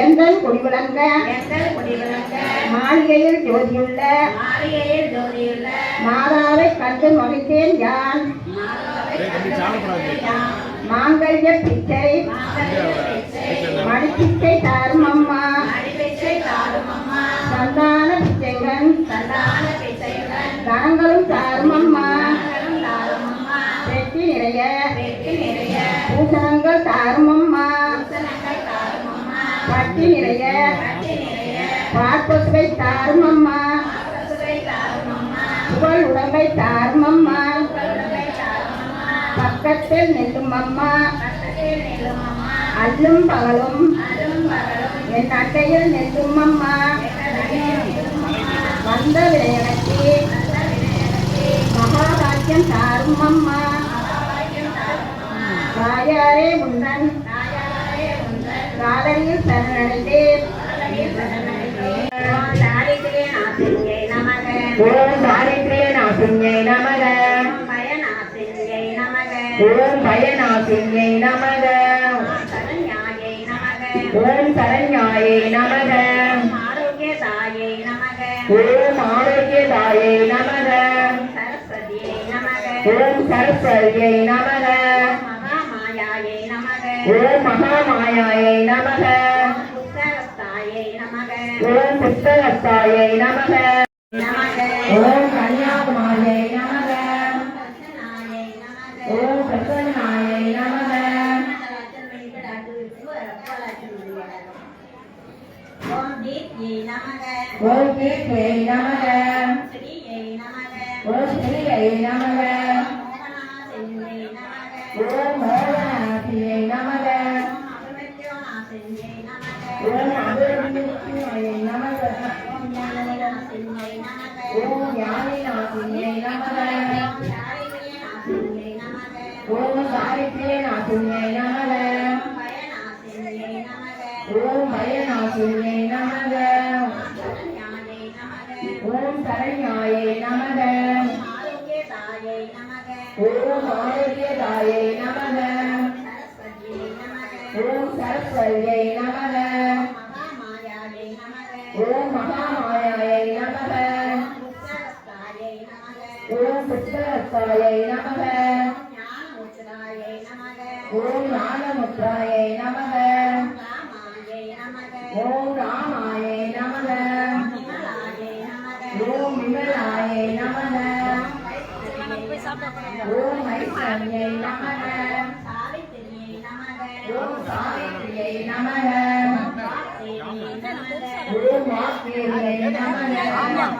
எங்கள் குடிவிளங்க மாளிகையில் ஜோதியுள்ள மாதாவை கண்டு மகிழ்ந்தேன் யான். மாங்கல்ய பிச்சை, மணிப்பிச்சை வெற்றி நிறைய. வெற்றி நிறைய. பூசணங்கள் தாரும் அம்மா பூசணங்கள் தாரும் அம்மா, பட்டி நிறைய. பார்ப்பசுவை தாரும் அம்மா பசுவை தாரும் அம்மா, புகழ் உடம்பை தாரும் அம்மா உடலை தாரும் அம்மா, பக்கத்தில் நில்லும் அம்மா பக்கத்தில் நில்லும் அம்மா, அல்லும் பகலும். என் அட்டையில் அம்மா, வந்த விளையாட்டு, மகாபாக்கியம் தாரும் அம்மா மகாபாக்கியம் தாரும் தாயாரே உங்கள் காதலில் சரணடைந்தேன். தாரித்ரிய நாசினியை நமக. ஓம் தாரித்ரிய நாசின்யை நமக. ஓம் பயநாசினியை நமக. ஓம் பயநாசின்யை நமக. சரண்யாயை நமக. ஓம் சரண்யாயை நமக. ஓம் ஆரோக்கியதாயை நமக. ஓம் நமக. ஓம் சரஸ்வதியை நமக. ஓம் சரஸ்வதியை நமக ஓம் மகாமாயாயை நமக. ஓம் மகாமாயாயை நமக ஓம் புத்தகஸ்தாயை நமக ஓம் புத்தகத்தாயை நமக நமக ஓம் கன்யாகுமாரியை நமக தட்சணாயை நமக ஓம் பிரசன்னாயை நமக ஓம் தீப்தியை நமக ஓம் கீர்த்தியை நமக ஸ்ரீயை நமக ஓம் ஓம் ஞானநாசினியை நமக ஓம் நமக ஓம் சாரித்ரியநாசினியை நமக ஓம் சரண்யாயை நமக ஓம் சரண்யாயை நமக நமக ஓம் சரஸ்வதியை நமக. ஓம் மகாமாயாயை நமக. புத்தகஸ்தாயை நமக ஓம் புத்தகத்தாயை நமக. ஞானமுத்ராயை நமக ஓம் ஞானமுத்ராயை நமக. ராமாயை நமக ஓம் ராமாயை நமக. விமலாயை நமக ஓம் விமலாயை நமக. ஓம் ஐஸ்வர்யை நமக. ஓம் சாவித்ரியை நமக. நமக